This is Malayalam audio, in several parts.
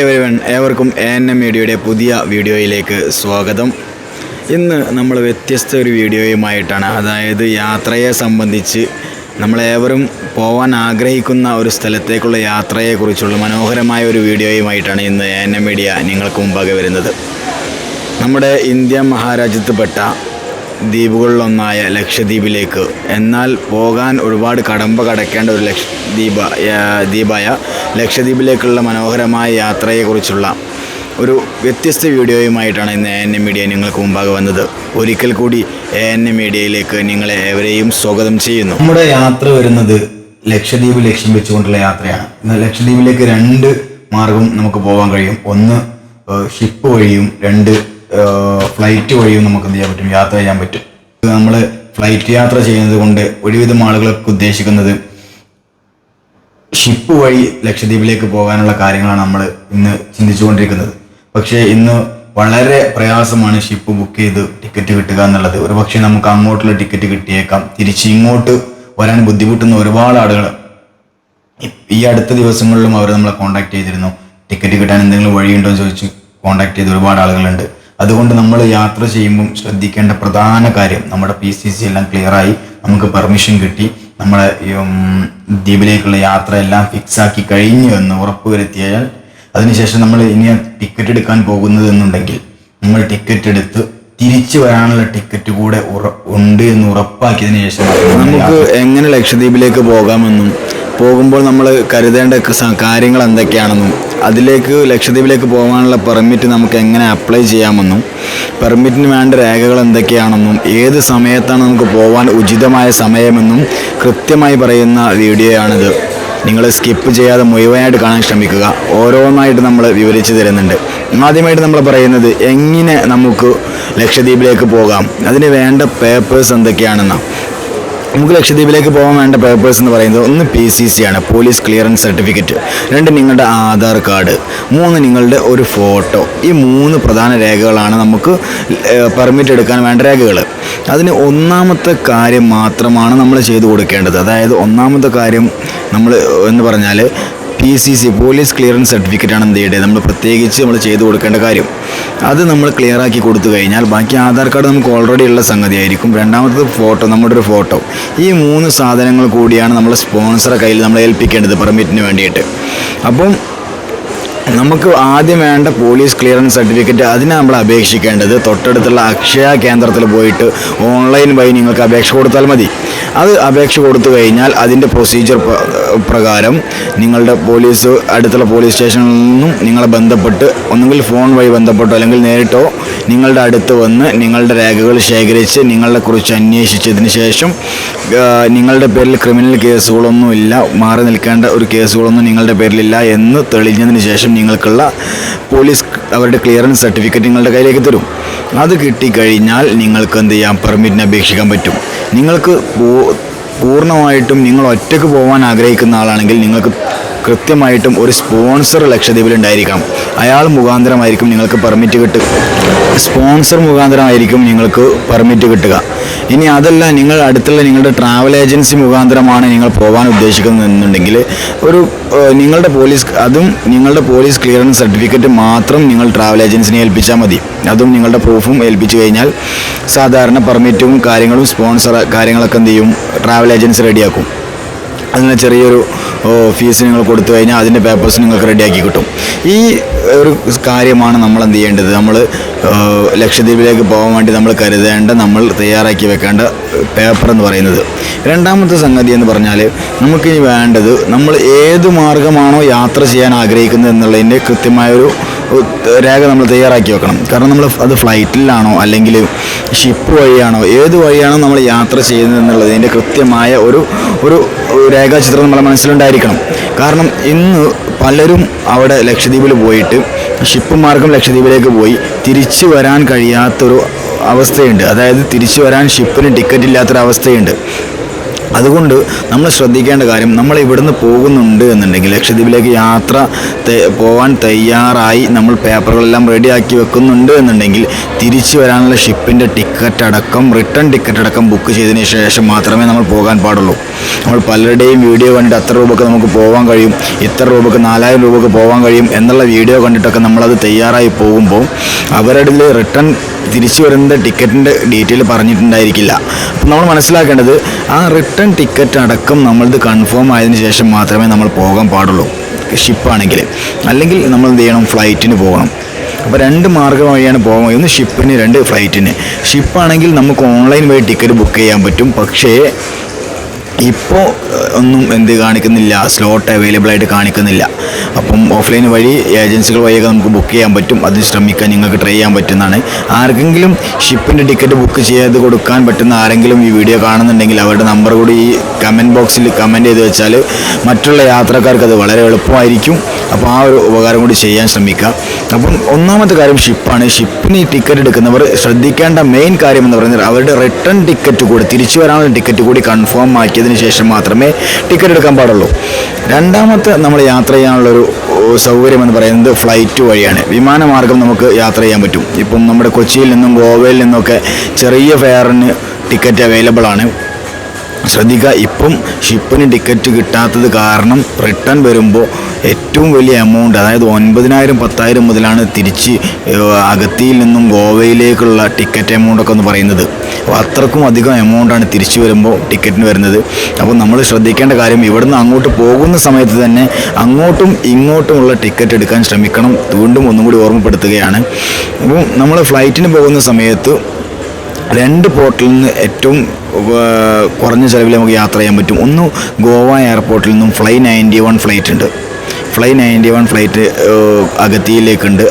എവരിവൺ ഏവർക്കും എ എൻ എം മീഡിയയുടെ പുതിയ വീഡിയോയിലേക്ക് സ്വാഗതം. ഇന്ന് നമ്മൾ വ്യത്യസ്ത ഒരു വീഡിയോയുമായിട്ടാണ് അതായത് യാത്രയെ സംബന്ധിച്ച് നമ്മളേവരും പോകാൻ ആഗ്രഹിക്കുന്ന ഒരു സ്ഥലത്തേക്കുള്ള യാത്രയെക്കുറിച്ചുള്ള മനോഹരമായ ഒരു വീഡിയോയുമായിട്ടാണ് ഇന്ന് എ എൻ എം മീഡിയ നിങ്ങൾക്ക് മുമ്പാകെ വരുന്നത്. നമ്മുടെ ഇന്ത്യ മഹാരാജ്യത്തുപെട്ട ദ്വീപുകളിലൊന്നായ ലക്ഷദ്വീപിലേക്ക്. എന്നാൽ പോകാൻ ഒരുപാട് കടമ്പ കടക്കേണ്ട ഒരു ലക്ഷ ദ്വീപ ദ്വീപായ ലക്ഷദ്വീപിലേക്കുള്ള മനോഹരമായ യാത്രയെക്കുറിച്ചുള്ള ഒരു വ്യത്യസ്ത വീഡിയോയുമായിട്ടാണ് ഇന്ന് എ എൻ എം മീഡിയ നിങ്ങൾക്ക് മുമ്പാകെ വന്നത്. ഒരിക്കൽ കൂടി എ എൻ എ മീഡിയയിലേക്ക് നിങ്ങളെ ഏവരെയും സ്വാഗതം ചെയ്യുന്നു. നമ്മുടെ യാത്ര വരുന്നത് ലക്ഷദ്വീപ് ലക്ഷ്യം വെച്ചുകൊണ്ടുള്ള യാത്രയാണ്. ലക്ഷദ്വീപിലേക്ക് രണ്ട് മാർഗം നമുക്ക് പോകാൻ കഴിയും. ഒന്ന് ഷിപ്പ് വഴിയും രണ്ട് ഫ്ലൈറ്റ് വഴിയും നമുക്ക് എന്ത് ചെയ്യാൻ പറ്റും? യാത്ര ചെയ്യാൻ പറ്റും. നമ്മൾ ഫ്ലൈറ്റ് യാത്ര ചെയ്യുന്നത് കൊണ്ട് ഒരുവിധം ആളുകളൊക്കെ ഉദ്ദേശിക്കുന്നത് ഷിപ്പ് വഴി ലക്ഷദ്വീപിലേക്ക് പോകാനുള്ള കാര്യങ്ങളാണ് നമ്മൾ ഇന്ന് ചിന്തിച്ചുകൊണ്ടിരിക്കുന്നത്. പക്ഷേ ഇന്ന് വളരെ പ്രയാസമാണ് ഷിപ്പ് ബുക്ക് ചെയ്ത് ടിക്കറ്റ് കിട്ടുക എന്നുള്ളത്. ഒരു പക്ഷേ നമുക്ക് അങ്ങോട്ടുള്ള ടിക്കറ്റ് കിട്ടിയേക്കാം. തിരിച്ച് ഇങ്ങോട്ട് വരാൻ ബുദ്ധിമുട്ടുന്ന ഒരുപാട് ആളുകൾ ഈ അടുത്ത ദിവസങ്ങളിലും അവർ നമ്മളെ കോൺടാക്ട് ചെയ്തിരുന്നു. ടിക്കറ്റ് കിട്ടാൻ എന്തെങ്കിലും വഴിയുണ്ടോ എന്ന് ചോദിച്ച് കോൺടാക്ട് ചെയ്ത ഒരുപാട് ആളുകളുണ്ട്. അതുകൊണ്ട് നമ്മൾ യാത്ര ചെയ്യുമ്പം ശ്രദ്ധിക്കേണ്ട പ്രധാന കാര്യം നമ്മുടെ പി സി സി എല്ലാം ക്ലിയറായി നമുക്ക് പെർമിഷൻ കിട്ടി. നമ്മുടെ ദ്വീപിലേക്കുള്ള യാത്ര എല്ലാം ഫിക്സാക്കി കഴിഞ്ഞു എന്ന് ഉറപ്പുവരുത്തിയാൽ അതിനുശേഷം നമ്മൾ ഇനി ടിക്കറ്റ് എടുക്കാൻ പോകുന്നത് എന്നുണ്ടെങ്കിൽ നമ്മൾ ടിക്കറ്റ് എടുത്ത് തിരിച്ചു വരാനുള്ള ടിക്കറ്റ് കൂടെ ഉണ്ട് എന്ന് ഉറപ്പാക്കിയതിനു ശേഷം നമുക്ക് എങ്ങനെ ലക്ഷദ്വീപിലേക്ക് പോകാമെന്നും പോകുമ്പോൾ നമ്മൾ കരുതേണ്ട കാര്യങ്ങൾ എന്തൊക്കെയാണെന്നും അതിലേക്ക് ലക്ഷദ്വീപിലേക്ക് പോകാനുള്ള പെർമിറ്റ് നമുക്ക് എങ്ങനെ അപ്ലൈ ചെയ്യാമെന്നും പെർമിറ്റിന് വേണ്ട രേഖകൾ എന്തൊക്കെയാണെന്നും ഏത് സമയത്താണ് നമുക്ക് പോകാൻ ഉചിതമായ സമയമെന്നും കൃത്യമായി പറയുന്ന വീഡിയോയാണിത്. നിങ്ങൾ സ്കിപ്പ് ചെയ്യാതെ മുഴുവനായിട്ട് കാണാൻ ശ്രമിക്കുക. ഓരോന്നായിട്ട് നമ്മൾ വിവരിച്ചു തരുന്നുണ്ട്. ആദ്യമായിട്ട് നമ്മൾ പറയുന്നത് എങ്ങനെ നമുക്ക് ലക്ഷദ്വീപിലേക്ക് പോകാം. അതിന് വേണ്ട പേപ്പേഴ്സ് എന്തൊക്കെയാണെന്നാണ് നമുക്ക് ലക്ഷദ്വീപിലേക്ക് പോകാൻ വേണ്ട പേപ്പേഴ്സ് എന്ന് പറയുന്നത് ഒന്ന് പി സി സി ആണ്. പോലീസ് ക്ലിയറൻസ് സർട്ടിഫിക്കറ്റ് രണ്ട് നിങ്ങളുടെ ആധാർ കാർഡ്. മൂന്ന് നിങ്ങളുടെ ഒരു ഫോട്ടോ. ഈ മൂന്ന് പ്രധാന രേഖകളാണ് നമുക്ക് പെർമിറ്റ് എടുക്കാൻ വേണ്ട രേഖകൾ അതിന് ഒന്നാമത്തെ കാര്യം മാത്രമാണ് നമ്മൾ ചെയ്തു കൊടുക്കേണ്ടത്. അതായത് ഒന്നാമത്തെ കാര്യം നമ്മൾ എന്ന് പറഞ്ഞാൽ P C C police clearance certificate ആണ് എന്ത് നമ്മൾ പ്രത്യേകിച്ച് നമ്മൾ ചെയ്തു കൊടുക്കേണ്ട കാര്യം. അത് നമ്മൾ ക്ലിയർ ആക്കി കൊടുത്തു കഴിഞ്ഞാൽ ബാക്കി ആധാർ കാർഡ് നമുക്ക് ഓൾറെഡി ഉള്ള സംഗതിയായിരിക്കും രണ്ടാമത്തത് ഫോട്ടോ നമ്മുടെ ഒരു ഫോട്ടോ ഈ മൂന്ന് സാധനങ്ങൾ കൂടിയാണ് നമ്മൾ സ്പോൺസറെ കയ്യിൽ നമ്മൾ ഏൽപ്പിക്കേണ്ടത് പെർമിറ്റിന് വേണ്ടിയിട്ട്. അപ്പം നമുക്ക് ആദ്യം വേണ്ട പോലീസ് ക്ലിയറൻസ് സർട്ടിഫിക്കറ്റ് അതിന് നമ്മൾ അപേക്ഷിക്കേണ്ടത്. തൊട്ടടുത്തുള്ള അക്ഷയ കേന്ദ്രത്തിൽ പോയിട്ട് ഓൺലൈൻ വഴി നിങ്ങൾക്ക് അപേക്ഷ കൊടുത്താൽ മതി. അത് അപേക്ഷ കൊടുത്തു കഴിഞ്ഞാൽ അതിന്റെ പ്രൊസീജിയർ പ്രകാരം നിങ്ങളുടെ പോലീസ് അടുത്തുള്ള പോലീസ് സ്റ്റേഷനിൽ നിന്നും നിങ്ങളെ ബന്ധപ്പെട്ട് ഒന്നുകിൽ ഫോൺ വഴി ബന്ധപ്പെട്ടോ അല്ലെങ്കിൽ നേരിട്ടോ നിങ്ങളുടെ അടുത്ത് വന്ന് നിങ്ങളുടെ രേഖകൾ ശേഖരിച്ച് നിങ്ങളെ കുറിച്ച് അന്വേഷിച്ചതിന് ശേഷം നിങ്ങളുടെ പേരിൽ ക്രിമിനൽ കേസുകളൊന്നുമില്ല മാറി നിൽക്കേണ്ട ഒരു കേസുകളൊന്നും നിങ്ങളുടെ പേരിലില്ല എന്ന് തെളിഞ്ഞതിന് ശേഷം നിങ്ങൾക്കുള്ള പോലീസ് അവരുടെ ക്ലിയറൻസ് സർട്ടിഫിക്കറ്റ് നിങ്ങളുടെ കയ്യിലേക്ക് തരും. അത് കിട്ടിക്കഴിഞ്ഞാൽ നിങ്ങൾക്ക് എന്ത് ചെയ്യാം? പെർമിറ്റിന് അപേക്ഷിക്കാൻ പറ്റും. നിങ്ങൾക്ക് പൂർണമായിട്ടും നിങ്ങൾ ഒറ്റയ്ക്ക് പോകാൻ ആഗ്രഹിക്കുന്ന ആളാണെങ്കിൽ നിങ്ങൾക്ക് കൃത്യമായിട്ടും ഒരു സ്പോൺസർ ലക്ഷദ്വീപിൽ ഉണ്ടായിരിക്കാം അയാൾ മുഖാന്തരമായിരിക്കും നിങ്ങൾക്ക് പെർമിറ്റ് കിട്ടുക. സ്പോൺസർ മുഖാന്തരമായിരിക്കും നിങ്ങൾക്ക് പെർമിറ്റ് കിട്ടുക. ഇനി അതല്ല നിങ്ങൾ അടുത്തുള്ള നിങ്ങളുടെ ട്രാവൽ ഏജൻസി മുഖാന്തരമാണ് നിങ്ങൾ പോകാൻ ഉദ്ദേശിക്കുന്നതെന്നുണ്ടെങ്കിൽ ഒരു നിങ്ങളുടെ പോലീസ് അതും നിങ്ങളുടെ പോലീസ് ക്ലിയറൻസ് സർട്ടിഫിക്കറ്റ് മാത്രം നിങ്ങൾ ട്രാവൽ ഏജൻസിനെ ഏൽപ്പിച്ചാൽ മതി. അതും നിങ്ങളുടെ പ്രൂഫും ഏൽപ്പിച്ചു കഴിഞ്ഞാൽ സാധാരണ പെർമിറ്റും കാര്യങ്ങളും സ്പോൺസർ കാര്യങ്ങളൊക്കെ എന്ത് ചെയ്യും? ട്രാവൽ ഏജൻസി റെഡിയാക്കും അതിന് ചെറിയൊരു ഫീസ് നിങ്ങൾ കൊടുത്തു കഴിഞ്ഞാൽ അതിന്റെ പേപ്പേഴ്സ് നിങ്ങൾക്ക് റെഡിയാക്കി കിട്ടും. ഈ ഒരു കാര്യമാണ് നമ്മൾ എന്ത് ചെയ്യേണ്ടത്? നമ്മൾ ലക്ഷദ്വീപിലേക്ക് പോകാൻ വേണ്ടി നമ്മൾ കരുതേണ്ട നമ്മൾ തയ്യാറാക്കി വെക്കേണ്ട പേപ്പർ എന്ന് പറയുന്നത്. രണ്ടാമത്തെ സംഗതി എന്ന് പറഞ്ഞാൽ നമുക്കിനി വേണ്ടത് നമ്മൾ ഏത് മാർഗമാണോ യാത്ര ചെയ്യാൻ ആഗ്രഹിക്കുന്നത് എന്നുള്ളതിന്റെ കൃത്യമായൊരു രേഖ നമ്മൾ തയ്യാറാക്കി വെക്കണം. കാരണം നമ്മൾ അത് ഫ്ലൈറ്റിലാണോ അല്ലെങ്കിൽ ഷിപ്പ് വഴിയാണോ ഏത് വഴിയാണോ നമ്മൾ യാത്ര ചെയ്യുന്നത് കൃത്യമായ ഒരു ഒരു രേഖാചിത്രം നമ്മുടെ മനസ്സിലുണ്ടായിരിക്കണം. കാരണം ഇന്ന് പലരും അവിടെ ലക്ഷദ്വീപിൽ പോയിട്ട് ഷിപ്പ് മാർഗം ലക്ഷദ്വീപിലേക്ക് പോയി തിരിച്ചു വരാൻ കഴിയാത്തൊരു അവസ്ഥയുണ്ട്. അതായത് തിരിച്ചു വരാൻ ഷിപ്പിന് ടിക്കറ്റ് ഇല്ലാത്തൊരു അവസ്ഥയുണ്ട് അതുകൊണ്ട് നമ്മൾ ശ്രദ്ധിക്കേണ്ട കാര്യം നമ്മൾ ഇവിടുന്ന് പോകുന്നുണ്ട് എന്നുണ്ടെങ്കിൽ ലക്ഷദ്വീപിലേക്ക് യാത്ര പോകാൻ തയ്യാറായി നമ്മൾ പേപ്പറുകളെല്ലാം റെഡിയാക്കി വെക്കുന്നുണ്ട് എന്നുണ്ടെങ്കിൽ തിരിച്ചു വരാനുള്ള ഷിപ്പിന്റെ ടിക്കറ്റ് അടക്കം റിട്ടേൺ ടിക്കറ്റ് അടക്കം ബുക്ക് ചെയ്തതിന് ശേഷം മാത്രമേ നമ്മൾ പോകാൻ പാടുള്ളൂ. നമ്മൾ പലരുടെയും വീഡിയോ കണ്ടിട്ട് അത്ര രൂപക്ക് നമുക്ക് പോകാൻ കഴിയും ഇത്ര രൂപക്ക് നാലായിരം രൂപക്ക് പോകാൻ കഴിയും എന്നുള്ള വീഡിയോ കണ്ടിട്ടൊക്കെ നമ്മളത് തയ്യാറായി പോകുമ്പോൾ അവരുടെ റിട്ടേൺ തിരിച്ചു വരുന്ന ടിക്കറ്റിന്റെ ഡീറ്റെയിൽ പറഞ്ഞിട്ടുണ്ടായിരിക്കില്ല. അപ്പം നമ്മൾ മനസ്സിലാക്കേണ്ടത് ആ റിട്ടേൺ ടിക്കറ്റ് അടക്കം നമ്മളത് കൺഫേം ആയതിന് ശേഷം മാത്രമേ നമ്മൾ പോകാൻ പാടുള്ളൂ. ഷിപ്പാണെങ്കിൽ. അല്ലെങ്കിൽ നമ്മൾ എന്ത് ചെയ്യണം? ഫ്ലൈറ്റിന് പോകണം. അപ്പോൾ രണ്ട് മാർഗം വഴിയാണ് പോകാൻ ഒന്ന് ഷിപ്പിന് രണ്ട് ഫ്ലൈറ്റിന്. ഷിപ്പാണെങ്കിൽ നമുക്ക് ഓൺലൈൻ വഴി ടിക്കറ്റ് ബുക്ക് ചെയ്യാൻ പറ്റും. പക്ഷേ ഇപ്പോൾ ഒന്നും എന്ത് കാണിക്കുന്നില്ല. സ്ലോട്ട് അവൈലബിൾ ആയിട്ട് കാണിക്കുന്നില്ല. അപ്പം ഓഫ്ലൈൻ വഴി ഏജൻസികൾ വഴിയൊക്കെ നമുക്ക് ബുക്ക് ചെയ്യാൻ പറ്റും. അത് ശ്രമിക്കാൻ നിങ്ങൾക്ക് ട്രൈ ചെയ്യാൻ പറ്റുന്നതാണ്. ആർക്കെങ്കിലും ഷിപ്പിന്റെ ടിക്കറ്റ് ബുക്ക് ചെയ്ത് കൊടുക്കാൻ പറ്റുന്ന ആരെങ്കിലും ഈ വീഡിയോ കാണുന്നുണ്ടെങ്കിൽ അവരുടെ നമ്പർ കൂടി ഈ കമന്റ് ബോക്സിൽ കമന്റ് ചെയ്ത് വെച്ചാൽ മറ്റുള്ള യാത്രക്കാർക്ക് അത് വളരെ എളുപ്പമായിരിക്കും. അപ്പോൾ ആ ഒരു ഉപകാരം കൂടി ചെയ്യാൻ ശ്രമിക്കുക അപ്പം ഒന്നാമത്തെ കാര്യം ഷിപ്പാണ് ഷിപ്പിന് ഈ ടിക്കറ്റ് എടുക്കുന്നവർ ശ്രദ്ധിക്കേണ്ട മെയിൻ കാര്യം എന്ന് പറയുന്നത് അവരുടെ റിട്ടേൺ ടിക്കറ്റ് കൂടി തിരിച്ചു വരാനുള്ള ടിക്കറ്റ് കൂടി കൺഫേം ആക്കിയതിന് ശേഷം മാത്രമേ ടിക്കറ്റ് എടുക്കാൻ പാടുള്ളൂ. രണ്ടാമത്തെ നമ്മൾ യാത്ര ചെയ്യാനുള്ളൊരു സൗകര്യം എന്ന് പറയുന്നത് ഫ്ലൈറ്റ് വഴിയാണ്. വിമാനമാർഗം നമുക്ക് യാത്ര ചെയ്യാൻ പറ്റും. ഇപ്പം നമ്മുടെ കൊച്ചിയിൽ നിന്നും ഗോവയിൽ നിന്നൊക്കെ ചെറിയ ഫെയറിന് ടിക്കറ്റ് അവൈലബിൾ ആണ്. ശ്രദ്ധിക്കുക. ഇപ്പം ഷിപ്പിന് ടിക്കറ്റ് കിട്ടാത്തത് കാരണം റിട്ടേൺ വരുമ്പോൾ ഏറ്റവും വലിയ എമൗണ്ട് അതായത് ഒൻപതിനായിരം പത്തായിരം മുതലാണ് തിരിച്ച് അകത്തിയിൽ നിന്നും ഗോവയിലേക്കുള്ള ടിക്കറ്റ് എമൗണ്ട് ഒക്കെ എന്ന് പറയുന്നത്. അപ്പോൾ അത്രക്കും അധികം എമൗണ്ടാണ് തിരിച്ചു വരുമ്പോൾ ടിക്കറ്റിന് വരുന്നത്. അപ്പോൾ നമ്മൾ ശ്രദ്ധിക്കേണ്ട കാര്യം ഇവിടുന്ന് അങ്ങോട്ട് പോകുന്ന സമയത്ത് തന്നെ അങ്ങോട്ടും ഇങ്ങോട്ടുമുള്ള ടിക്കറ്റ് എടുക്കാൻ ശ്രമിക്കണം. വീണ്ടും ഒന്നും കൂടി ഓർമ്മപ്പെടുത്തുകയാണ്. അപ്പോൾ നമ്മൾ ഫ്ലൈറ്റിന് പോകുന്ന സമയത്ത് രണ്ട് പോർട്ടിൽ നിന്ന് ഏറ്റവും കുറഞ്ഞ ചിലവിൽ നമുക്ക് യാത്ര ചെയ്യാൻ പറ്റും. ഒന്ന് ഗോവ എയർപോർട്ടിൽ നിന്നും ഫ്ലൈ നയന്റി വൺ ഫ്ലൈറ്റ് ഉണ്ട്. Fly ninety one flight അഗത്തിയിലേക്കുണ്ട്.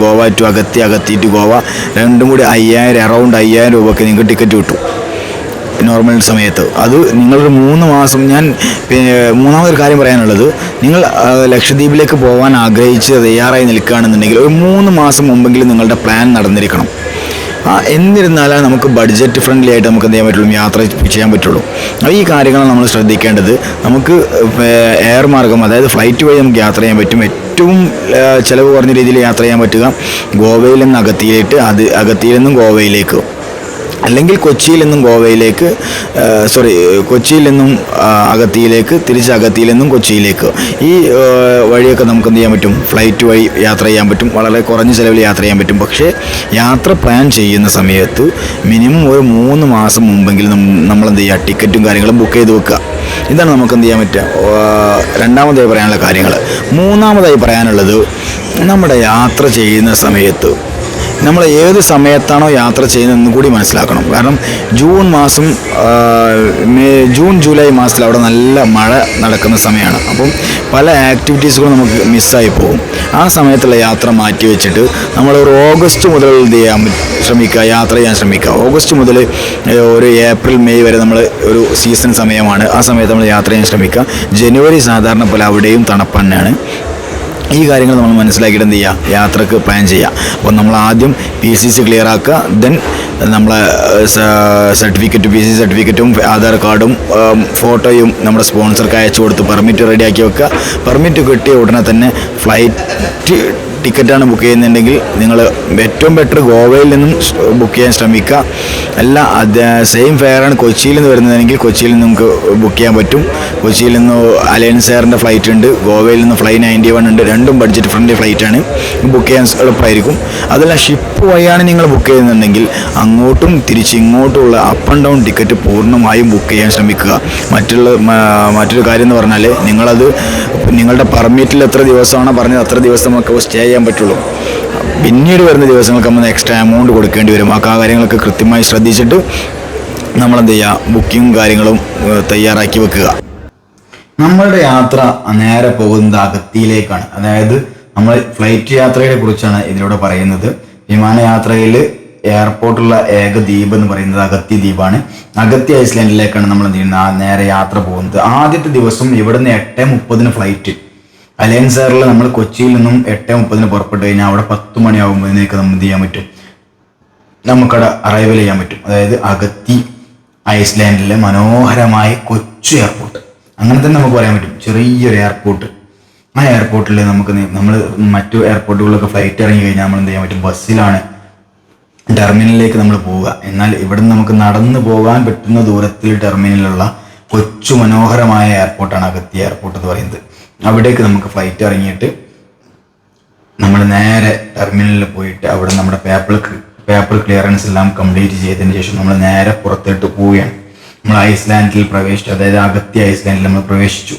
Goa to Agatti Agatti to Goa. രണ്ടും കൂടി അയ്യായിരം അറൗണ്ട് അയ്യായിരം രൂപയ്ക്ക് നിങ്ങൾക്ക് ടിക്കറ്റ് കിട്ടും. നോർമൽ സമയത്ത്. അത് നിങ്ങളൊരു മൂന്ന് മാസം ഞാൻ മൂന്നാമതൊരു കാര്യം പറയാനുള്ളത്. നിങ്ങൾ ലക്ഷദ്വീപിലേക്ക് പോകാൻ ആഗ്രഹിച്ച് തയ്യാറായി നിൽക്കുകയാണെന്നുണ്ടെങ്കിൽ ഒരു മൂന്ന് മാസം മുമ്പെങ്കിലും നിങ്ങളുടെ പ്ലാൻ നടന്നിരിക്കണം. ആ എന്നിരുന്നാലേ നമുക്ക് ബഡ്ജറ്റ് ഫ്രണ്ട്ലി ആയിട്ട് നമുക്ക് എന്ത് ചെയ്യാൻ പറ്റുള്ളൂ? യാത്ര ചെയ്യാൻ പറ്റുള്ളൂ. അപ്പോൾ ഈ കാര്യങ്ങൾ നമ്മൾ ശ്രദ്ധിക്കേണ്ടത്. നമുക്ക് എയർ മാർഗം അതായത് ഫ്ലൈറ്റ് വഴി നമുക്ക് യാത്ര ചെയ്യാൻ പറ്റും. ഏറ്റവും ചിലവ് കുറഞ്ഞ രീതിയിൽ യാത്ര ചെയ്യാൻ പറ്റുക. ഗോവയിൽ നിന്ന് അഗത്തിയിലേക്ക് അത് അഗത്തിയിൽ നിന്നും ഗോവയിലേക്ക്. അല്ലെങ്കിൽ കൊച്ചിയിൽ നിന്നും ഗോവയിലേക്ക് സോറി കൊച്ചിയിൽ നിന്നും അകത്തിയിലേക്ക് തിരിച്ച് അഗത്തിയിൽ നിന്നും കൊച്ചിയിലേക്ക്. ഈ വഴിയൊക്കെ നമുക്ക് എന്ത് ചെയ്യാൻ പറ്റും? ഫ്ലൈറ്റ് വഴി യാത്ര ചെയ്യാൻ പറ്റും. വളരെ കുറഞ്ഞ ചിലവിൽ യാത്ര ചെയ്യാൻ പറ്റും. പക്ഷേ യാത്ര പ്ലാൻ ചെയ്യുന്ന സമയത്ത് മിനിമം ഒരു മൂന്ന് മാസം മുമ്പെങ്കിലും നമ്മൾ എന്ത് ചെയ്യുക ടിക്കറ്റും കാര്യങ്ങളും ബുക്ക് ചെയ്ത് വെക്കുക. ഇതാണ് നമുക്ക് എന്ത് ചെയ്യാൻ പറ്റുക? രണ്ടാമതായി പറയാനുള്ള കാര്യങ്ങൾ. മൂന്നാമതായി പറയാനുള്ളത് നമ്മുടെ യാത്ര ചെയ്യുന്ന സമയത്ത് നമ്മൾ ഏത് സമയത്താണോ യാത്ര ചെയ്യുന്നതെന്ന് കൂടി മനസ്സിലാക്കണം. കാരണം ജൂൺ മാസം മേ- ജൂൺ ജൂലൈ മാസത്തിൽ അവിടെ നല്ല മഴ നടക്കുന്ന സമയമാണ്. അപ്പം പല ആക്ടിവിറ്റീസുകളും നമുക്ക് മിസ്സായി പോകും. ആ സമയത്തുള്ള യാത്ര മാറ്റി വെച്ചിട്ട് നമ്മൾ ഒരു ഓഗസ്റ്റ് മുതൽ എന്ത് ചെയ്യാൻ ശ്രമിക്കുക യാത്ര ചെയ്യാൻ ശ്രമിക്കുക. ഓഗസ്റ്റ് മുതൽ ഒരു ഏപ്രിൽ മെയ് വരെ നമ്മൾ ഒരു സീസൺ സമയമാണ്. ആ സമയത്ത് നമ്മൾ യാത്ര ചെയ്യാൻ ശ്രമിക്കുക. ജനുവരി സാധാരണ പോലെ അവിടെയും തണുപ്പ് തന്നെയാണ്. ഈ കാര്യങ്ങൾ നമ്മൾ മനസ്സിലാക്കിയിട്ട് എന്ത് ചെയ്യുക യാത്രയ്ക്ക് പ്ലാൻ ചെയ്യുക അപ്പോൾ നമ്മൾ ആദ്യം പി സി സി ക്ലിയർ ആക്കുക. ദെൻ നമ്മളെ സർട്ടിഫിക്കറ്റ് പി സി സർട്ടിഫിക്കറ്റും ആധാർ കാർഡും ഫോട്ടോയും നമ്മുടെ സ്പോൺസർക്ക് അയച്ചു കൊടുത്ത് പെർമിറ്റ് റെഡിയാക്കി വെക്കുക. പെർമിറ്റ് കിട്ടിയ ഉടനെ തന്നെ ഫ്ലൈറ്റ് ടിക്കറ്റാണ് ബുക്ക് ചെയ്യുന്നുണ്ടെങ്കിൽ നിങ്ങൾ ഏറ്റവും ബെറ്റർ ഗോവയിൽ നിന്നും ബുക്ക് ചെയ്യാൻ ശ്രമിക്കുക. അല്ല സെയിം ഫെയറാണ് കൊച്ചിയിൽ നിന്ന് വരുന്നതെങ്കിൽ കൊച്ചിയിൽ നിന്ന് നമുക്ക് ബുക്ക് ചെയ്യാൻ പറ്റും. കൊച്ചിയിൽ നിന്ന് അലയൻസ് എയറിന്റെ ഫ്ലൈറ്റ് ഉണ്ട് ഗോവയിൽ നിന്ന് ഫ്ലൈ നയന്റി വൺ ഉണ്ട് രണ്ടും ബഡ്ജറ്റ് ഫ്രണ്ട്ലി ഫ്ലൈറ്റാണ് ബുക്ക് ചെയ്യാൻ എളുപ്പമായിരിക്കും. അതല്ല ഷിപ്പ് വഴിയാണ് നിങ്ങൾ ബുക്ക് ചെയ്യുന്നുണ്ടെങ്കിൽ അങ്ങോട്ടും തിരിച്ച് ഇങ്ങോട്ടുമുള്ള അപ്പ് ആൻഡ് ഡൗൺ ടിക്കറ്റ് പൂർണമായും ബുക്ക് ചെയ്യാൻ ശ്രമിക്കുക. മറ്റുള്ള മറ്റൊരു കാര്യം എന്ന് പറഞ്ഞാൽ നിങ്ങളത് നിങ്ങളുടെ പെർമിറ്റിൽ എത്ര ദിവസമാണോ പറഞ്ഞത് അത്ര ദിവസം നമുക്ക് സ്റ്റേ ചെയ്യാൻ പറ്റുള്ളൂ. പിന്നീട് വരുന്ന ദിവസങ്ങൾക്ക് നമ്മൾ എക്സ്ട്രാ എമൗണ്ട് കൊടുക്കേണ്ടി വരും. ആ കാര്യങ്ങളൊക്കെ കൃത്യമായി ശ്രദ്ധിച്ചിട്ട് നമ്മളെന്ത് ചെയ്യുക ബുക്കിങ്ങും കാര്യങ്ങളും തയ്യാറാക്കി വെക്കുക. നമ്മളുടെ യാത്ര നേരെ പോകുന്നത് അകത്തിയിലേക്കാണ് അതായത് നമ്മൾ ഫ്ലൈറ്റ് യാത്രയെ കുറിച്ചാണ് ഇതിലൂടെ പറയുന്നത്. വിമാനയാത്രയിൽ എയർപോർട്ടുള്ള ഏക ദ്വീപ് എന്ന് പറയുന്നത് അഗത്തി ദ്വീപാണ്. അഗത്തി ഐസ്ലാൻഡിലേക്കാണ് നമ്മൾ എന്ത് ചെയ്യുന്നത്? നേരെ യാത്ര പോകുന്നത്. ആദ്യത്തെ ദിവസം ഇവിടുന്ന് എട്ട് മുപ്പതിന് ഫ്ലൈറ്റ് അലയൻസ് എയറിൽ നമ്മൾ കൊച്ചിയിൽ നിന്നും എട്ട് മുപ്പതിന് പുറപ്പെട്ട് കഴിഞ്ഞാൽ അവിടെ പത്ത് മണിയാകുമ്പോഴേക്ക് നമുക്ക് എന്ത് ചെയ്യാൻ പറ്റും? നമുക്കവിടെ അറൈവൽ ചെയ്യാൻ പറ്റും. അതായത് അഗത്തി ഐസ്ലാൻഡിലെ മനോഹരമായ കൊച്ചു എയർപോർട്ട് അങ്ങനെ തന്നെ നമുക്ക് പറയാൻ പറ്റും. ചെറിയൊരു എയർപോർട്ട് ആ എയർപോർട്ടിൽ നമുക്ക് നമ്മൾ മറ്റു എയർപോർട്ടുകളിലൊക്കെ ഫ്ലൈറ്റ് ഇറങ്ങി കഴിഞ്ഞാൽ നമ്മൾ എന്ത് ചെയ്യാൻ പറ്റും? ബസ്സിലാണ് ടെർമിനലിലേക്ക് നമ്മൾ പോവുക. എന്നാൽ ഇവിടുന്ന് നമുക്ക് നടന്നു പോകാൻ പറ്റുന്ന ദൂരത്തിൽ ടെർമിനലുള്ള കൊച്ചു മനോഹരമായ എയർപോർട്ടാണ് അഗത്തി എയർപോർട്ട് എന്ന് പറയുന്നത്. അവിടേക്ക് നമുക്ക് ഫ്ലൈറ്റ് ഇറങ്ങിയിട്ട് നമ്മൾ നേരെ ടെർമിനലിൽ പോയിട്ട് അവിടെ നമ്മുടെ പേപ്പർ പേപ്പർ ക്ലിയറൻസ് എല്ലാം കംപ്ലീറ്റ് ചെയ്തതിന് ശേഷം നമ്മൾ നേരെ പുറത്തോട്ട് പോവുകയാണ്. നമ്മൾ ഐസ്ലാൻഡിൽ പ്രവേശിച്ചു. അതായത് അകത്തി ഐസ്ലാൻഡിൽ നമ്മൾ പ്രവേശിച്ചു.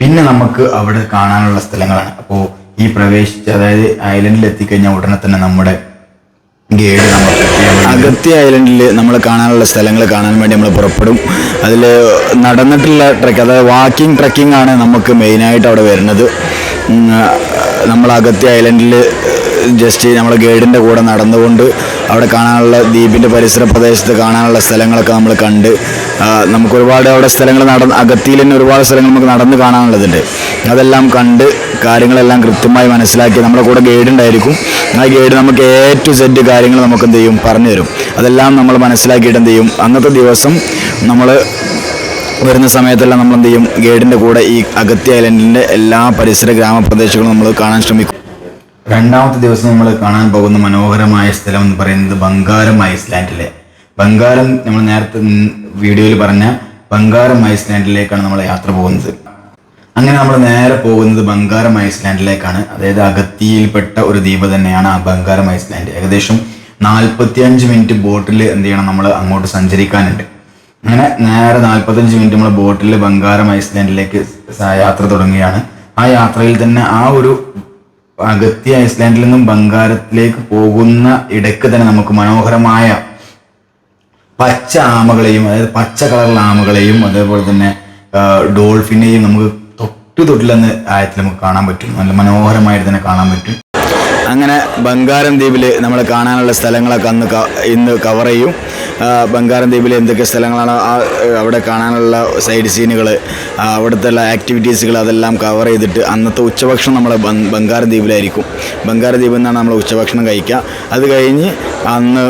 പിന്നെ നമുക്ക് അവിടെ കാണാനുള്ള സ്ഥലങ്ങളാണ്. അപ്പോൾ ഈ പ്രവേശിച്ച് അതായത് ഐലൻഡിൽ എത്തിക്കഴിഞ്ഞാൽ ഉടനെ തന്നെ നമ്മുടെ ഗൈഡ് അഗത്തി ഐലൻഡിൽ നമ്മൾ കാണാനുള്ള സ്ഥലങ്ങൾ കാണാൻ വേണ്ടി നമ്മൾ പുറപ്പെടും. അതിൽ നടന്നിട്ടുള്ള ട്രക്ക് അതായത് വാക്കിംഗ് ട്രക്കിംഗ് ആണ് നമുക്ക് മെയിനായിട്ട് അവിടെ വരുന്നത്. നമ്മൾ അഗത്തി ഐലൻഡിൽ ജസ്റ്റ് നമ്മൾ ഗൈഡിന്റെ കൂടെ നടന്നുകൊണ്ട് അവിടെ കാണാനുള്ള ദ്വീപിന്റെ പരിസര പ്രദേശത്ത് കാണാനുള്ള സ്ഥലങ്ങളൊക്കെ നമ്മൾ കണ്ട് നമുക്കൊരുപാട് അവിടെ സ്ഥലങ്ങൾ നടന്ന് അഗത്തിയിൽ തന്നെ ഒരുപാട് സ്ഥലങ്ങൾ നമുക്ക് നടന്ന് കാണാനുള്ളതുണ്ട്. അതെല്ലാം കണ്ട് കാര്യങ്ങളെല്ലാം കൃത്യമായി മനസ്സിലാക്കി നമ്മുടെ കൂടെ ഗൈഡ് ഉണ്ടായിരിക്കും. ആ ഗൈഡ് നമുക്ക് എ ടു സെഡ് കാര്യങ്ങൾ നമുക്ക് എന്ത് ചെയ്യും? പറഞ്ഞു തരും. അതെല്ലാം നമ്മൾ മനസ്സിലാക്കിയിട്ട് എന്ത് ചെയ്യും? അന്നത്തെ ദിവസം നമ്മൾ വരുന്ന സമയത്തെല്ലാം നമ്മൾ എന്ത് ചെയ്യും? ഗൈഡിന്റെ കൂടെ ഈ അഗത്തി ഐലൻഡിന്റെ എല്ലാ പരിസര ഗ്രാമപ്രദേശങ്ങളും നമ്മൾ കാണാൻ ശ്രമിക്കും. രണ്ടാമത്തെ ദിവസം നമ്മൾ കാണാൻ പോകുന്ന മനോഹരമായ സ്ഥലം എന്ന് പറയുന്നത് ബംഗാരം ഐസ്ലാൻഡിലെ ബംഗാരം നമ്മൾ നേരത്തെ വീഡിയോയിൽ പറഞ്ഞ ബംഗാരം ഐസ്ലാൻഡിലേക്കാണ് നമ്മൾ യാത്ര പോകുന്നത്. അങ്ങനെ നമ്മൾ നേരെ പോകുന്നത് ബംഗാരം ഐസ്ലാൻഡിലേക്കാണ്. അതായത് അഗത്തിയിൽപ്പെട്ട ഒരു ദ്വീപ് തന്നെയാണ് ആ ബംഗാരം ഐസ്ലാൻഡ്. ഏകദേശം നാൽപ്പത്തിയഞ്ച് മിനിറ്റ് ബോട്ടിൽ എന്ത് ചെയ്യണം നമ്മൾ അങ്ങോട്ട് സഞ്ചരിക്കാനുണ്ട്. അങ്ങനെ നേരെ നാൽപ്പത്തഞ്ച് മിനിറ്റ് നമ്മൾ ബോട്ടിൽ ബംഗാരം ഐസ്ലാൻഡിലേക്ക് യാത്ര തുടങ്ങുകയാണ്. ആ യാത്രയിൽ തന്നെ ആ ഒരു അഗത്തി ഐസ്ലാൻഡിൽ നിന്നും ബംഗാരത്തിലേക്ക് പോകുന്ന ഇടയ്ക്ക് തന്നെ നമുക്ക് മനോഹരമായ പച്ച ആമകളെയും അതായത് പച്ച കളറുള്ള ആമകളെയും അതേപോലെ തന്നെ ഡോൾഫിനെയും നമുക്ക് തൊട്ടിലെന്ന് ആയത്തിൽ നമുക്ക് കാണാൻ പറ്റും. നല്ല മനോഹരമായിട്ട് തന്നെ കാണാൻ പറ്റും. അങ്ങനെ ബംഗാരം ദ്വീപിൽ നമ്മൾ കാണാനുള്ള സ്ഥലങ്ങളൊക്കെ അന്ന് ഇന്ന് കവർ ചെയ്യും. ബംഗാരം ദ്വീപിൽ എന്തൊക്കെ സ്ഥലങ്ങളാണ് അവിടെ കാണാനുള്ള സൈഡ് സീനുകൾ അവിടുത്തെ ആക്ടിവിറ്റീസുകൾ അതെല്ലാം കവർ ചെയ്തിട്ട് അന്നത്തെ ഉച്ചഭക്ഷണം നമ്മൾ ബംഗാരം ദ്വീപിലായിരിക്കും. ബംഗാരം ദ്വീപിൽ നിന്നാണ് നമ്മൾ ഉച്ചഭക്ഷണം കഴിക്കുക അത് കഴിഞ്ഞ് അന്ന്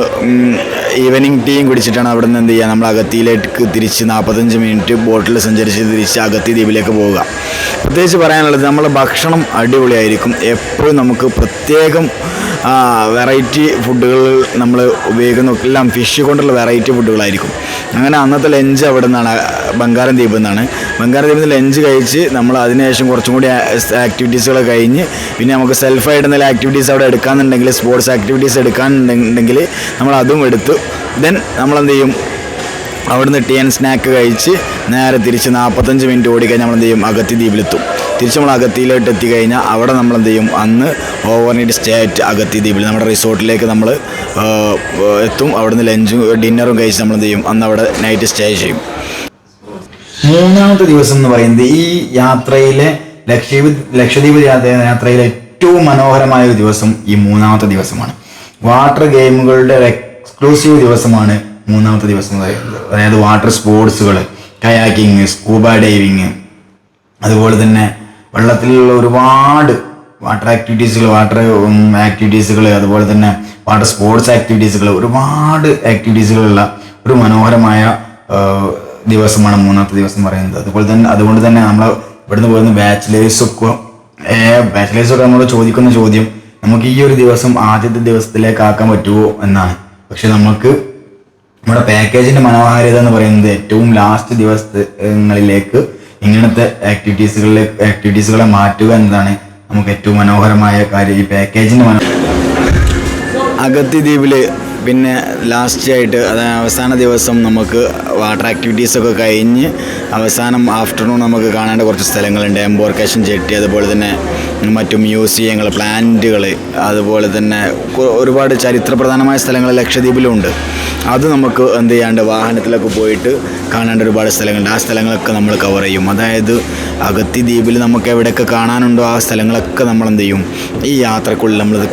ഈവനിങ് ടീയും കുടിച്ചിട്ടാണ് അവിടെ നിന്ന് എന്ത് ചെയ്യുക? നമ്മൾ അഗത്തിയിലേക്ക് തിരിച്ച് നാൽപ്പത്തഞ്ച് മിനിറ്റ് ബോട്ടിൽ സഞ്ചരിച്ച് തിരിച്ച് അഗത്തി ദ്വീപിലേക്ക് പോവുക. പ്രത്യേകിച്ച് പറയാനുള്ളത് നമ്മളെ ഭക്ഷണം അടിപൊളിയായിരിക്കും. എപ്പോഴും നമുക്ക് പ്രത്യേകം വെറൈറ്റി ഫുഡുകൾ നമ്മൾ ഉപയോഗിക്കുന്ന. എല്ലാം ഫിഷ് കൊണ്ടുള്ള വെറൈറ്റി ഫുഡുകളായിരിക്കും അങ്ങനെ അന്നത്തെ ലഞ്ച് അവിടെ നിന്നാണ് ബംഗാരം ദ്വീപിൽ നിന്നാണ്. ബംഗാരം ദ്വീപിൽ നിന്ന് ലഞ്ച് കഴിച്ച് നമ്മൾ അതിനുശേഷം കുറച്ചും കൂടി ആക്ടിവിറ്റീസുകൾ കഴിഞ്ഞ് പിന്നെ നമുക്ക് സെൽഫായിട്ട് എന്തെങ്കിലും ആക്ടിവിറ്റീസ് അവിടെ എടുക്കാന്നുണ്ടെങ്കിൽ സ്പോർട്സ് ആക്ടിവിറ്റീസ് എടുക്കാനുണ്ടെങ്കിൽ നമ്മൾ അതും എടുത്തു. ദെൻ നമ്മളെന്ത് ചെയ്യും? അവിടുന്ന് ടീ ആൻഡ് സ്നാക്ക് കഴിച്ച് നേരെ തിരിച്ച് നാൽപ്പത്തഞ്ച് മിനിറ്റ് ഓടിക്കഴിഞ്ഞാൽ നമ്മൾ എന്ത് ചെയ്യും? അഗത്തി ദ്വീപിലെത്തും. തിരിച്ച് നമ്മൾ അഗത്തിയിലോട്ട് എത്തിക്കഴിഞ്ഞാൽ അവിടെ നമ്മൾ എന്ത് ചെയ്യും? അന്ന് ഓവർനൈറ്റ് സ്റ്റേ ആയിട്ട് അഗത്തി ദ്വീപിൽ നമ്മുടെ റിസോർട്ടിലേക്ക് നമ്മൾ എത്തും. അവിടുന്ന് ലഞ്ചും ഡിന്നറും കഴിച്ച് നമ്മൾ എന്ത് ചെയ്യും? അന്ന് അവിടെ നൈറ്റ് സ്റ്റേ ചെയ്യും. മൂന്നാമത്തെ ദിവസം എന്ന് പറയുന്നത് ഈ യാത്രയിലെ ലക്ഷദ്വീപ് ലക്ഷദ്വീപ് യാത്ര- യാത്രയിലെ ഏറ്റവും മനോഹരമായ ഒരു ദിവസം ഈ മൂന്നാമത്തെ ദിവസമാണ്. വാട്ടർ ഗെയിമുകളുടെ എക്സ്ക്ലൂസീവ് ദിവസമാണ് മൂന്നാമത്തെ ദിവസം അതായത് വാട്ടർ സ്പോർട്സുകൾ കയാക്കിങ് സ്കൂബ ഡൈവിങ് അതുപോലെ തന്നെ വെള്ളത്തിലുള്ള ഒരുപാട് വാട്ടർ ആക്ടിവിറ്റീസുകൾ വാട്ടർ ആക്ടിവിറ്റീസുകൾ അതുപോലെ തന്നെ വാട്ടർ സ്പോർട്സ് ആക്ടിവിറ്റീസുകൾ ഒരുപാട് ആക്ടിവിറ്റീസുകളുള്ള ഒരു മനോഹരമായ ദിവസമാണ് മൂന്നാമത്തെ ദിവസം പറയുന്നത്. അതുപോലെ തന്നെ അതുകൊണ്ട് തന്നെ നമ്മൾ ഇവിടുന്ന് പോകുന്ന ബാച്ചിലേഴ്സൊക്കെ ബാച്ചിലേഴ്സൊക്കെ നമ്മൾ ചോദിക്കുന്ന ചോദ്യം നമുക്ക് ഈ ഒരു ദിവസം ആദ്യത്തെ ദിവസത്തിലേക്ക് ആക്കാൻ പറ്റുമോ എന്നാണ്. പക്ഷെ നമുക്ക് നമ്മുടെ പാക്കേജിന്റെ മനോഹാരിത എന്ന് പറയുന്നത് ഏറ്റവും ലാസ്റ്റ് ദിവസങ്ങളിലേക്ക് ഇങ്ങനത്തെ ആക്ടിവിറ്റീസുകളിലേക്ക് ആക്ടിവിറ്റീസുകളെ മാറ്റുക എന്നതാണ് നമുക്ക് ഏറ്റവും മനോഹരമായ കാര്യം. ഈ പാക്കേജിന്റെ മനോ അഗത്തി ദ്വീപിൽ പിന്നെ ലാസ്റ്റ് ആയിട്ട് അതായത് അവസാന ദിവസം നമുക്ക് വാട്ടർ ആക്ടിവിറ്റീസൊക്കെ കഴിഞ്ഞ് അവസാനം ആഫ്റ്റർനൂൺ നമുക്ക് കാണേണ്ട കുറച്ച് സ്ഥലങ്ങളുണ്ട്. എംബോർക്കേഷൻ ചെട്ടി അതുപോലെ തന്നെ മറ്റു മ്യൂസിയങ്ങൾ പ്ലാന്റുകൾ അതുപോലെ തന്നെ ഒരുപാട് ചരിത്രപ്രധാനമായ സ്ഥലങ്ങൾ ലക്ഷദ്വീപിലുണ്ട്. അത് നമുക്ക് എന്ത് ചെയ്യാണ്ട് വാഹനത്തിലൊക്കെ പോയിട്ട് കാണേണ്ട ഒരുപാട് സ്ഥലങ്ങളുണ്ട്. ആ സ്ഥലങ്ങളൊക്കെ നമ്മൾ കവർ ചെയ്യും. അതായത് അഗത്തി ദ്വീപിൽ നമുക്ക് എവിടെയൊക്കെ കാണാനുണ്ടോ ആ സ്ഥലങ്ങളൊക്കെ നമ്മൾ എന്ത് ചെയ്യും? ഈ യാത്രക്കുള്ളിൽ നമ്മളിത്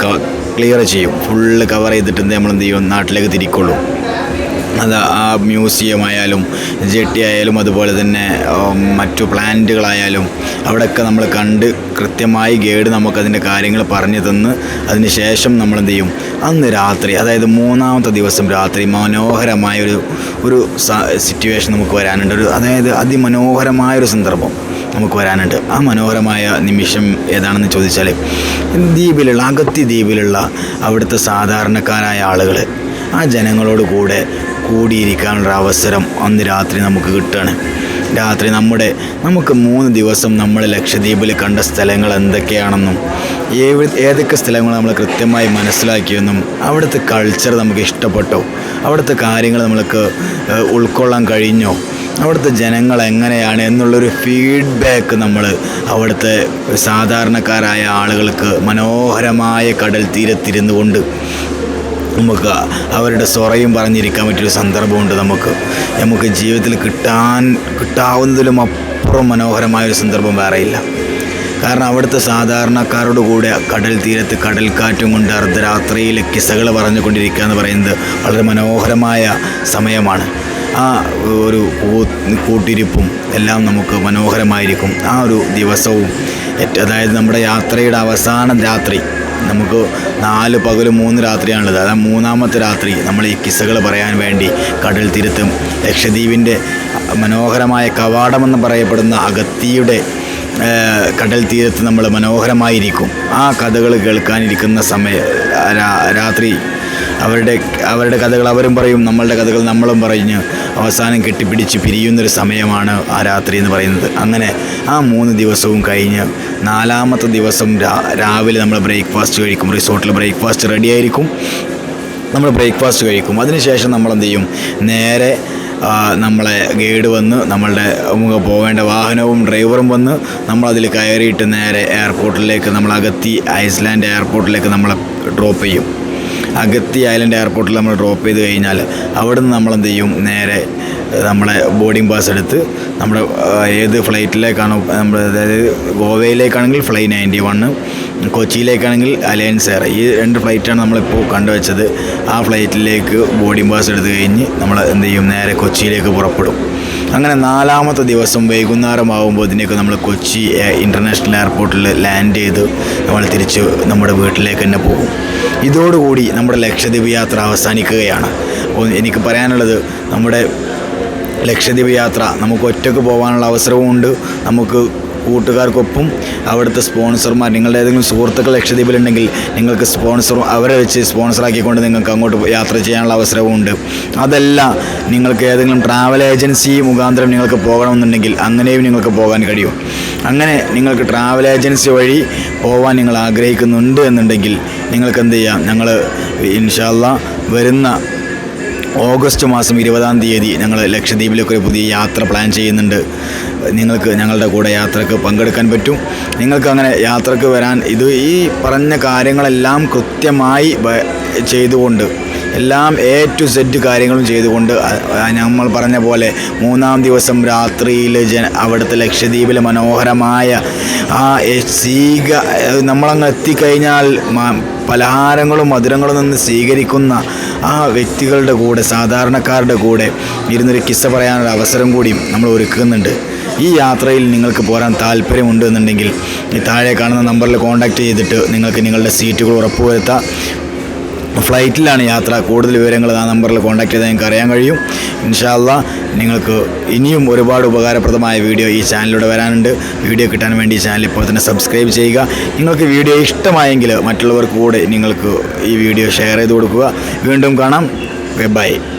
ക്ലിയർ ചെയ്യും. ഫുള്ള് കവർ ചെയ്തിട്ട് നമ്മൾ എന്ത് ചെയ്യും? നാട്ടിലേക്ക് തിരിക്കുള്ളൂ. അത് ആ മ്യൂസിയം ആയാലും ജെട്ടി ആയാലും അതുപോലെ തന്നെ മറ്റു പ്ലാന്റുകളായാലും അവിടെയൊക്കെ നമ്മൾ കണ്ട് കൃത്യമായി ഗൈഡ് നമുക്കതിന്റെ കാര്യങ്ങൾ പറഞ്ഞു തന്ന് അതിന് ശേഷം നമ്മൾ എന്ത് ചെയ്യും? അന്ന് രാത്രി അതായത് മൂന്നാമത്തെ ദിവസം രാത്രി മനോഹരമായൊരു ഒരു സിറ്റുവേഷൻ നമുക്ക് വരാനുണ്ട്. ഒരു അതായത് അതിമനോഹരമായൊരു സന്ദർഭം നമുക്ക് വരാനുണ്ട്. ആ മനോഹരമായ നിമിഷം ഏതാണെന്ന് ചോദിച്ചാൽ ദ്വീപിലുള്ള അഗത്തി ദ്വീപിലുള്ള അവിടുത്തെ സാധാരണക്കാരായ ആളുകൾ ആ ജനങ്ങളോട് കൂടെ കൂടിയിരിക്കാനുള്ള അവസരം അന്ന് രാത്രി നമുക്ക് കിട്ടുകയാണ് രാത്രി നമ്മുടെ നമുക്ക് മൂന്ന് ദിവസം നമ്മൾ ലക്ഷദ്വീപിൽ കണ്ട സ്ഥലങ്ങൾ എന്തൊക്കെയാണെന്നും ഏതൊക്കെ സ്ഥലങ്ങൾ നമ്മൾ കൃത്യമായി മനസ്സിലാക്കിയെന്നും അവിടുത്തെ കൾച്ചർ നമുക്ക് ഇഷ്ടപ്പെട്ടോ. അവിടുത്തെ കാര്യങ്ങൾ നമ്മൾക്ക് ഉൾക്കൊള്ളാൻ കഴിഞ്ഞോ. അവിടുത്തെ ജനങ്ങൾ എങ്ങനെയാണ് എന്നുള്ളൊരു ഫീഡ്ബാക്ക് നമ്മൾ അവിടുത്തെ സാധാരണക്കാരായ ആളുകൾക്ക് മനോഹരമായ കടൽ തീരത്തിരുന്നു കൊണ്ട് നമുക്ക് അവരുടെ സ്വറയും പറഞ്ഞിരിക്കാൻ പറ്റിയൊരു സന്ദർഭമുണ്ട് നമുക്ക്. നമുക്ക് ജീവിതത്തിൽ കിട്ടാൻ കിട്ടാവുന്നതിലും അപ്പുറം മനോഹരമായ ഒരു സന്ദർഭം വേറെയില്ല. കാരണം അവിടുത്തെ സാധാരണക്കാരോട് കൂടെ കടൽ തീരത്ത് കടൽക്കാറ്റും കൊണ്ട് അർദ്ധരാത്രിയിൽ കിസകൾ പറഞ്ഞുകൊണ്ടിരിക്കുക എന്ന് പറയുന്നത് വളരെ മനോഹരമായ സമയമാണ്. ആ ഒരു കൂട്ടിരിപ്പും എല്ലാം നമുക്ക് മനോഹരമായിരിക്കും. ആ ഒരു ദിവസവും അതായത് നമ്മുടെ യാത്രയുടെ അവസാന രാത്രി നമുക്ക് നാല് പകലും മൂന്ന് രാത്രിയാണുള്ളത്. അതായത് മൂന്നാമത്തെ രാത്രി. നമ്മൾ ഈ കിസ്സകൾ പറയാൻ വേണ്ടി കടൽ തീരത്തും ലക്ഷദ്വീപിന്റെ മനോഹരമായ കവാടമെന്ന് പറയപ്പെടുന്ന അഗത്തിയുടെ കടൽ തീരത്ത് നമ്മൾ മനോഹരമായിരിക്കും. ആ കഥകൾ കേൾക്കാനിരിക്കുന്ന സമയ രാത്രി അവരുടെ അവരുടെ കഥകൾ അവരും പറയും നമ്മളുടെ കഥകൾ നമ്മളും പറഞ്ഞ്. അവസാനം കെട്ടിപ്പിടിച്ച് പിരിയുന്നൊരു സമയമാണ് ആ രാത്രി എന്ന് പറയുന്നത്. അങ്ങനെ ആ മൂന്ന് ദിവസവും കഴിഞ്ഞ് നാലാമത്തെ ദിവസം രാവിലെ നമ്മൾ ബ്രേക്ക്ഫാസ്റ്റ് കഴിക്കും. റിസോർട്ടിൽ ബ്രേക്ക്ഫാസ്റ്റ് റെഡി ആയിരിക്കും. നമ്മൾ ബ്രേക്ക്ഫാസ്റ്റ് കഴിക്കും. അതിനുശേഷം നമ്മൾ എന്ത് ചെയ്യും? നേരെ നമ്മളെ ഗൈഡ് വന്ന് നമ്മളുടെ പോകേണ്ട വാഹനവും ഡ്രൈവറും വന്ന് നമ്മളതിൽ കയറിയിട്ട് നേരെ എയർപോർട്ടിലേക്ക് നമ്മൾ അഗത്തി ഐസ്ലാൻഡ് എയർപോർട്ടിലേക്ക് നമ്മളെ ഡ്രോപ്പ് ചെയ്യും. അഗത്തി ഐലൻഡ് എയർപോർട്ടിൽ നമ്മൾ ഡ്രോപ്പ് ചെയ്ത് കഴിഞ്ഞാൽ അവിടെ നിന്ന് നമ്മൾ എന്ത് ചെയ്യും? നേരെ നമ്മളെ ബോർഡിംഗ് പാസ് എടുത്ത് നമ്മുടെ ഏത് ഫ്ലൈറ്റിലേക്കാണോ നമ്മൾ അതായത് ഗോവയിലേക്കാണെങ്കിൽ ഫ്ലൈ നയന്റി വണ്ണ് കൊച്ചിയിലേക്കാണെങ്കിൽ അലയൻസ് എയർ ഈ രണ്ട് ഫ്ലൈറ്റാണ് നമ്മളിപ്പോൾ കണ്ടുവച്ചത്. ആ ഫ്ലൈറ്റിലേക്ക് ബോർഡിംഗ് പാസ് എടുത്ത് കഴിഞ്ഞ് നമ്മൾ എന്ത് ചെയ്യും? നേരെ കൊച്ചിയിലേക്ക് പുറപ്പെടും. അങ്ങനെ നാലാമത്തെ ദിവസം വൈകുന്നേരം ആകുമ്പോഴത്തേക്ക് നമ്മൾ കൊച്ചി ഇന്റർനാഷണൽ എയർപോർട്ടിൽ ലാൻഡ് ചെയ്ത് നമ്മൾ തിരിച്ച് നമ്മുടെ വീട്ടിലേക്ക് തന്നെ പോകും. ഇതോടുകൂടി നമ്മുടെ ലക്ഷദ്വീപ് യാത്ര അവസാനിക്കുകയാണ്. അപ്പോൾ എനിക്ക് പറയാനുള്ളത് നമ്മുടെ ലക്ഷദ്വീപ് യാത്ര നമുക്ക് ഒറ്റയ്ക്ക് പോകാനുള്ള അവസരവും ഉണ്ട് നമുക്ക് കൂട്ടുകാർക്കൊപ്പം അവിടുത്തെ സ്പോൺസർമാർ നിങ്ങളുടെ ഏതെങ്കിലും സുഹൃത്തുക്കൾ ലക്ഷദ്വീപിലുണ്ടെങ്കിൽ നിങ്ങൾക്ക് സ്പോൺസർ അവരെ വെച്ച് സ്പോൺസറാക്കിക്കൊണ്ട് നിങ്ങൾക്ക് അങ്ങോട്ട് യാത്ര ചെയ്യാനുള്ള അവസരവുമുണ്ട്. അതെല്ലാം നിങ്ങൾക്ക് ഏതെങ്കിലും ട്രാവൽ ഏജൻസി മുഖാന്തരം നിങ്ങൾക്ക് പോകണമെന്നുണ്ടെങ്കിൽ അങ്ങനെയും നിങ്ങൾക്ക് പോകാൻ കഴിയും. അങ്ങനെ നിങ്ങൾക്ക് ട്രാവൽ ഏജൻസി വഴി പോകാൻ നിങ്ങൾ ആഗ്രഹിക്കുന്നുണ്ട് എന്നുണ്ടെങ്കിൽ നിങ്ങൾക്ക് എന്ത് ചെയ്യാം? ഞങ്ങൾ ഇൻഷാല്ല വരുന്ന ഓഗസ്റ്റ് മാസം ഇരുപതാം തീയതി ഞങ്ങൾ ലക്ഷദ്വീപിലേക്ക് ഒരു പുതിയ യാത്ര പ്ലാൻ ചെയ്യുന്നുണ്ട്. നിങ്ങൾക്ക് ഞങ്ങളുടെ കൂടെ യാത്രയ്ക്ക് പങ്കെടുക്കാൻ പറ്റും. നിങ്ങൾക്ക് അങ്ങനെ യാത്രയ്ക്ക് വരാൻ ഇത് ഈ പറഞ്ഞ കാര്യങ്ങളെല്ലാം കൃത്യമായി ചെയ്തുകൊണ്ട് എല്ലാം എ ടു സെഡ് കാര്യങ്ങളും ചെയ്തുകൊണ്ട് നമ്മൾ പറഞ്ഞ പോലെ മൂന്നാം ദിവസം രാത്രിയിൽ ജന അവിടുത്തെ ലക്ഷദ്വീപിലെ മനോഹരമായ ആ സീക നമ്മളങ്ങ് എത്തിക്കഴിഞ്ഞാൽ പലഹാരങ്ങളും മധുരങ്ങളും നിന്ന് സ്വീകരിക്കുന്ന ആ വ്യക്തികളുടെ കൂടെ സാധാരണക്കാരുടെ കൂടെ ഇരുന്നൊരു കിസ്സ പറയാനൊരു അവസരം കൂടിയും നമ്മൾ ഒരുക്കുന്നുണ്ട്. ഈ യാത്രയിൽ നിങ്ങൾക്ക് പോരാൻ താല്പര്യമുണ്ട് എന്നുണ്ടെങ്കിൽ ഈ താഴെ കാണുന്ന നമ്പറിൽ കോൺടാക്ട് ചെയ്തിട്ട് നിങ്ങൾക്ക് നിങ്ങളുടെ സീറ്റുകൾ ഉറപ്പുവരുത്താം. ഫ്ലൈറ്റിലാണ് യാത്ര. കൂടുതൽ വിവരങ്ങൾ ആ നമ്പറിൽ കോൺടാക്ട് ചെയ്താൽ നിങ്ങൾക്ക് അറിയാൻ കഴിയും. ഇൻഷാല്ല നിങ്ങൾക്ക് ഇനിയും ഒരുപാട് ഉപകാരപ്രദമായ വീഡിയോ ഈ ചാനലിലൂടെ വരാനുണ്ട്. വീഡിയോ കിട്ടാൻ വേണ്ടി ചാനൽ ഇപ്പോൾ തന്നെ സബ്സ്ക്രൈബ് ചെയ്യുക. നിങ്ങൾക്ക് വീഡിയോ ഇഷ്ടമായെങ്കിൽ മറ്റുള്ളവർക്ക് കൂടെ നിങ്ങൾക്ക് ഈ വീഡിയോ ഷെയർ ചെയ്ത് കൊടുക്കുക. വീണ്ടും കാണാം. ബൈ.